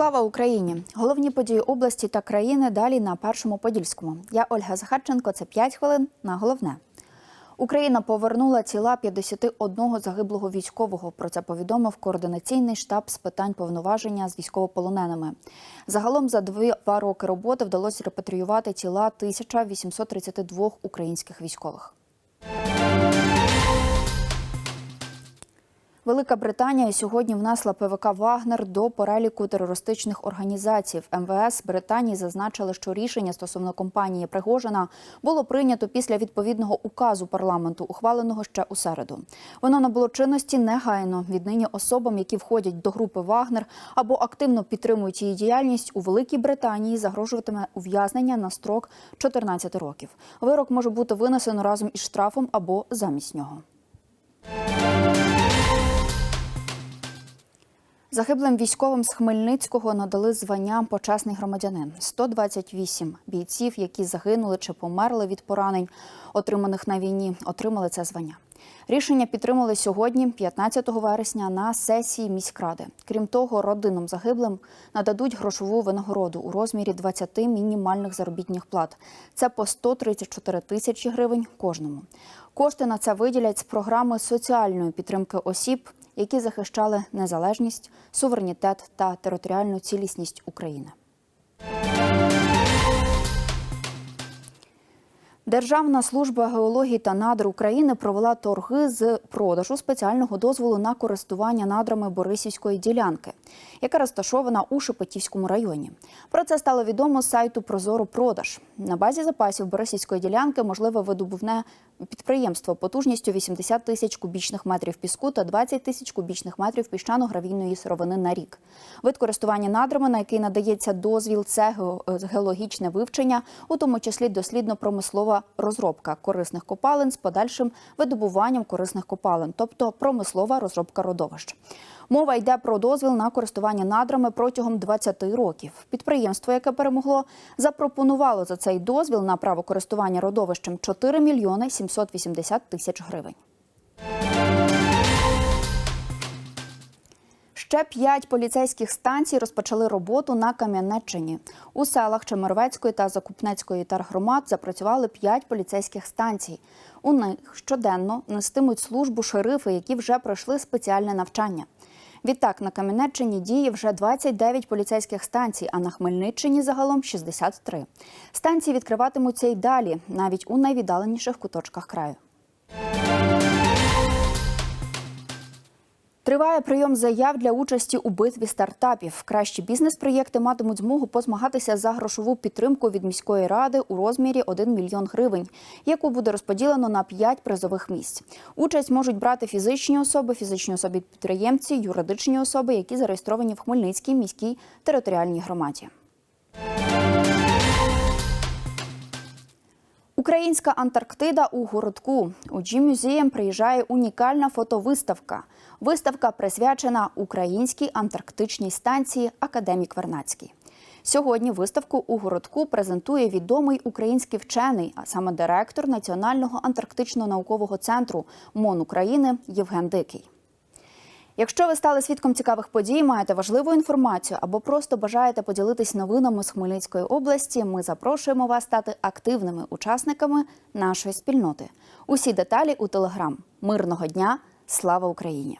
Слава Україні! Головні події області та країни далі на першому подільському. Я Ольга Захарченко. Це 5 хвилин на головне. Україна повернула тіла 51 загиблого військового. Про це повідомив координаційний штаб з питань повноваження з військовополоненими. Загалом за два роки роботи вдалося репатріювати тіла 1832 українських військових. Велика Британія сьогодні внесла ПВК Вагнер до переліку терористичних організацій. МВС Британії зазначили, що рішення стосовно компанії Пригожина було прийнято після відповідного указу парламенту, ухваленого ще у середу. Воно набуло чинності негайно. Віднині особам, які входять до групи Вагнер або активно підтримують її діяльність у Великій Британії, загрожуватиме ув'язнення на строк 14 років. Вирок може бути винесено разом із штрафом або замість нього. Загиблим військовим з Хмельницького надали звання почесний громадянин. 128 бійців, які загинули чи померли від поранень, отриманих на війні, отримали це звання. Рішення підтримали сьогодні, 15 вересня, на сесії міськради. Крім того, родинам загиблим нададуть грошову винагороду у розмірі 20 мінімальних заробітних плат. Це по 134 тисячі гривень кожному. Кошти на це виділять з програми соціальної підтримки осіб, які захищали незалежність, суверенітет та територіальну цілісність України. Державна служба геології та надр України провела торги з продажу спеціального дозволу на користування надрами Борисівської ділянки, яка розташована у Шепетівському районі. Про це стало відомо з сайту Прозоро Продаж. На базі запасів Борисівської ділянки можливе видобувне підприємство потужністю 80 тисяч кубічних метрів піску та 20 тисяч кубічних метрів піщано-гравійної сировини на рік. Вид користування надрами, на який надається дозвіл, це геологічне вивчення, у тому числі дослідно-промислова розробка корисних копалин з подальшим видобуванням корисних копалин, тобто промислова розробка родовищ. Мова йде про дозвіл на користування надрами протягом 20 років. Підприємство, яке перемогло, запропонувало за цей дозвіл на право користування родовищем 4 мільйони 780 тисяч гривень. Ще п'ять поліцейських станцій розпочали роботу на Кам'янеччині. У селах Чемеровецької та Закупнецької тергромад запрацювали п'ять поліцейських станцій. У них щоденно нестимуть службу шерифи, які вже пройшли спеціальне навчання. Відтак на Кам'янеччині діє вже 29 поліцейських станцій, а на Хмельниччині загалом 63. Станції відкриватимуться й далі, навіть у найвіддаленіших куточках краю. Триває прийом заяв для участі у битві стартапів. Кращі бізнес-проєкти матимуть змогу позмагатися за грошову підтримку від міської ради у розмірі 1 мільйон гривень, яку буде розподілено на 5 призових місць. Участь можуть брати фізичні особи, фізичні особи підприємці, юридичні особи, які зареєстровані в Хмельницькій міській територіальній громаді. Українська Антарктида у городку. У G-Museum приїжджає унікальна фотовиставка. Виставка присвячена українській антарктичній станції Академік Вернацький. Сьогодні виставку у городку презентує відомий український вчений, а саме директор Національного антарктично-наукового центру МОН України Євген Дикий. Якщо ви стали свідком цікавих подій, маєте важливу інформацію або просто бажаєте поділитись новинами з Хмельницької області, ми запрошуємо вас стати активними учасниками нашої спільноти. Усі деталі у телеграм. Мирного дня! Слава Україні!